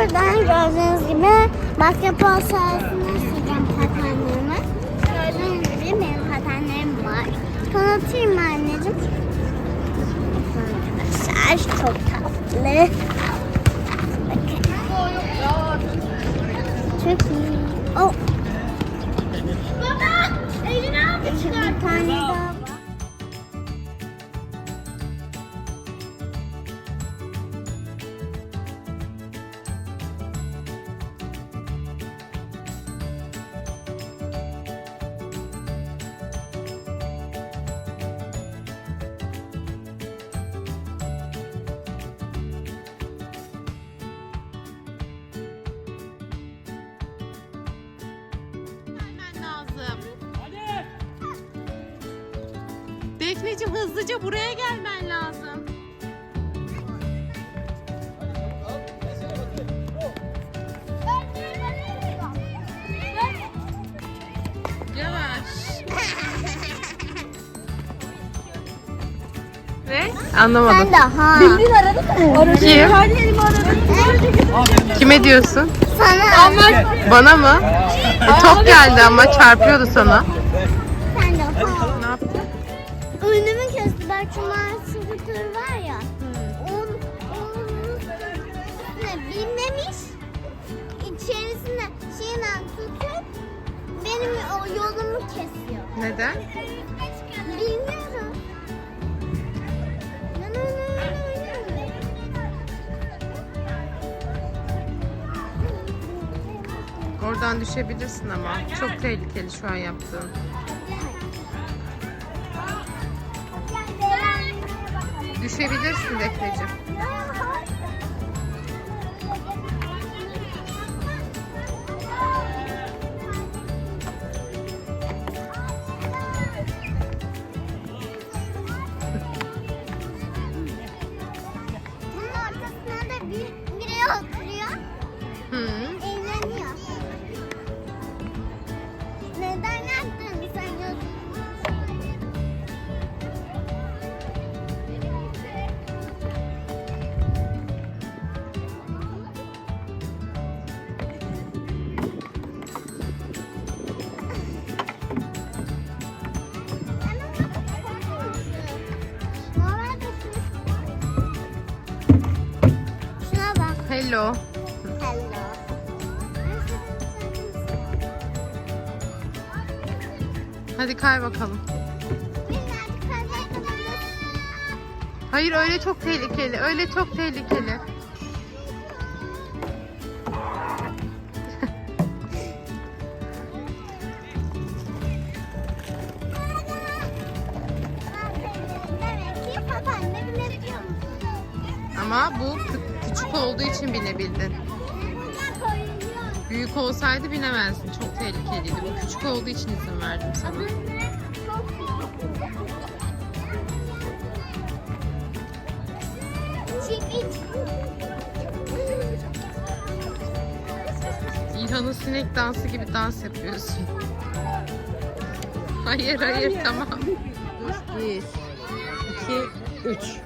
buradan gördüğünüz gibi basketbol sahasına süreceğim patenlerimi. Gördüğünüz gibi benim patenlerim var. Tanıtayım mı anneciğim? Arkadaşlar çok tatlı. Bakın. Çok iyi. Oh. Baba! Elini almışlar. Bir tane daha Defneciğim hızlıca buraya gelmen lazım. Yavaş. Ne? Anlamadım. Sen de ha. Kim? Kime diyorsun? Sana. Bana mı? E, top geldi ama çarpıyordu sana. Mavi scooter var ya. Onun, onun üstüne binmemiş. İçerisine şeyle tutup benim o yolumu kesiyor. Neden? Bilmiyorum. Oradan düşebilirsin ama. Çok tehlikeli şu an yaptığın. Düşebilirsin Defneciğim. Hello. Hello. Hadi kay bakalım. Hayır öyle çok tehlikeli. Öyle çok tehlikeli. Ama bu küçük olduğu için binebildin. Büyük olsaydı binemezdin. Çok tehlikeliydi. Bu küçük olduğu için izin verdim sana. İlhan'ın sinek dansı gibi dans yapıyorsun. Hayır hayır tamam. Bir, iki, üç.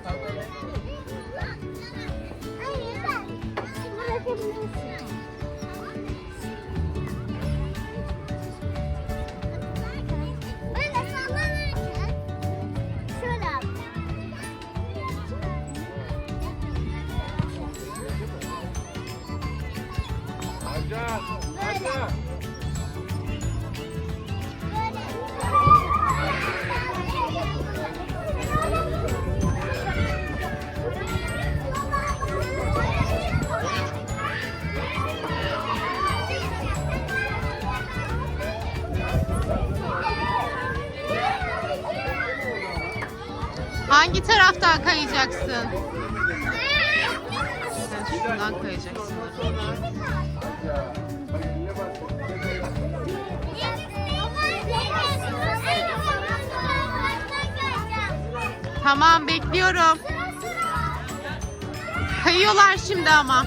Bırakabilirsin. Böyle sallanırken şöyle yap. Böyle. Hangi taraftan kayacaksın? Sen şuradan kayacaksın. Tamam bekliyorum. Kayıyorlar şimdi ama.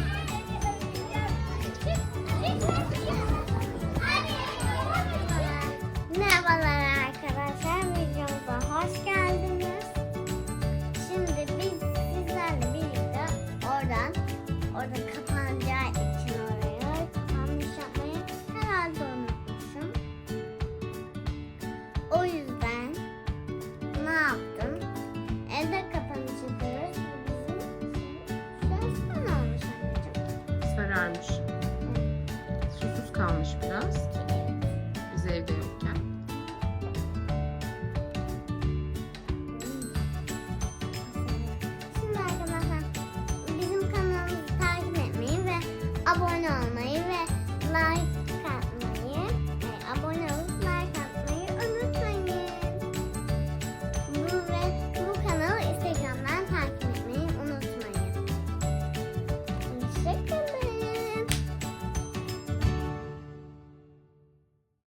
kalmış biraz. Biz evde yokken.